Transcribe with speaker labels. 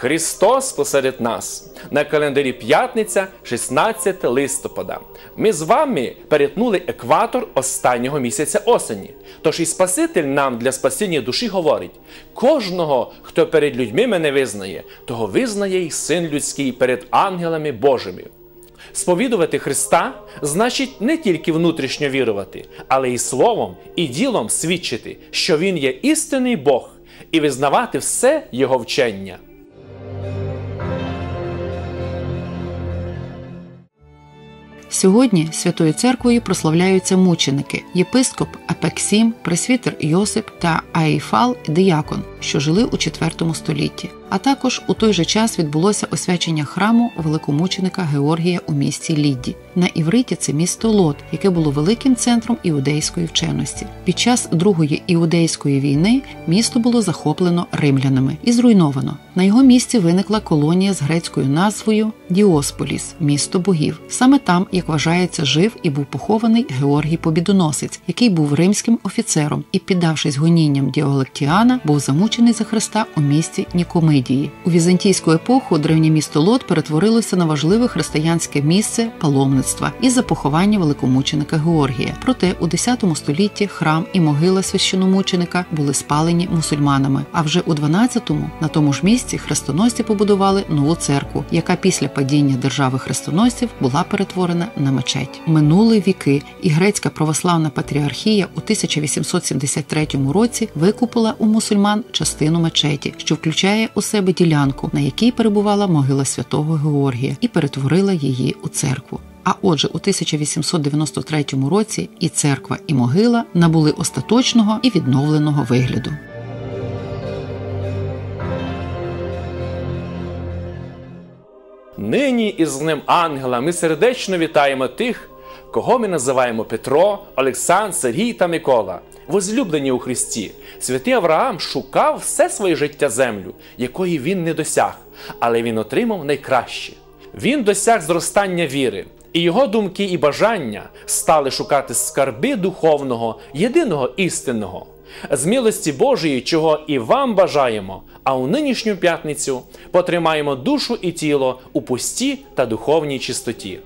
Speaker 1: Христос посеред нас на календарі п'ятниця, 16 листопада. Ми з вами перетнули екватор останнього місяця осені. Тож і Спаситель нам для спасіння душі говорить: кожного, хто перед людьми мене визнає, того визнає й син людський перед ангелами Божими. Сповідувати Христа значить не тільки внутрішньо вірувати, але й словом і ділом свідчити, що Він є істинний Бог, і визнавати все Його вчення.
Speaker 2: Сьогодні Святою Церквою прославляються мученики єпископ Апексім, пресвітер Йосип та Аїфал Діякон, що жили у IV столітті. А також у той же час відбулося освячення храму великомученика Георгія у місті Лідді. На Івриті це місто Лот, яке було великим центром іудейської вченості. Під час Другої іудейської війни місто було захоплено римлянами і зруйновано. На його місці виникла колонія з грецькою назвою Діосполіс місто богів. Саме там, як вважається, жив і був похований Георгій Побідоносець, який був римським офіцером і, піддавшись гонінням Діолектіана, був замучений за Христа у місті Нікомидії. У візантійську епоху древнє місто Лот перетворилося на важливе християнське місце паломництва із за поховання великомученика Георгія. Проте у X столітті храм і могила священомученика були спалені мусульманами. А вже у 12-му на тому ж місці хрестоносці побудували нову церкву, яка після падіння держави хрестоносців була перетворена на мечеть. Минули віки, і грецька православна патріархія у 1873 році викупила у мусульман частину мечеті, що включає у себе ділянку, на якій перебувала могила святого Георгія, і перетворила її у церкву. А отже, у 1893 році і церква, і могила набули остаточного і відновленого вигляду.
Speaker 1: Нині із ним ангела ми сердечно вітаємо тих, кого ми називаємо Петро, Олександр, Сергій та Микола, возлюблені у Христі. Святий Авраам шукав все своє життя землю, якої він не досяг, але він отримав найкраще. Він досяг зростання віри, і його думки і бажання стали шукати скарби духовного, єдиного істинного. З милості Божої, чого і вам бажаємо, а у нинішню п'ятницю потримаємо душу і тіло у пусті та духовній чистоті.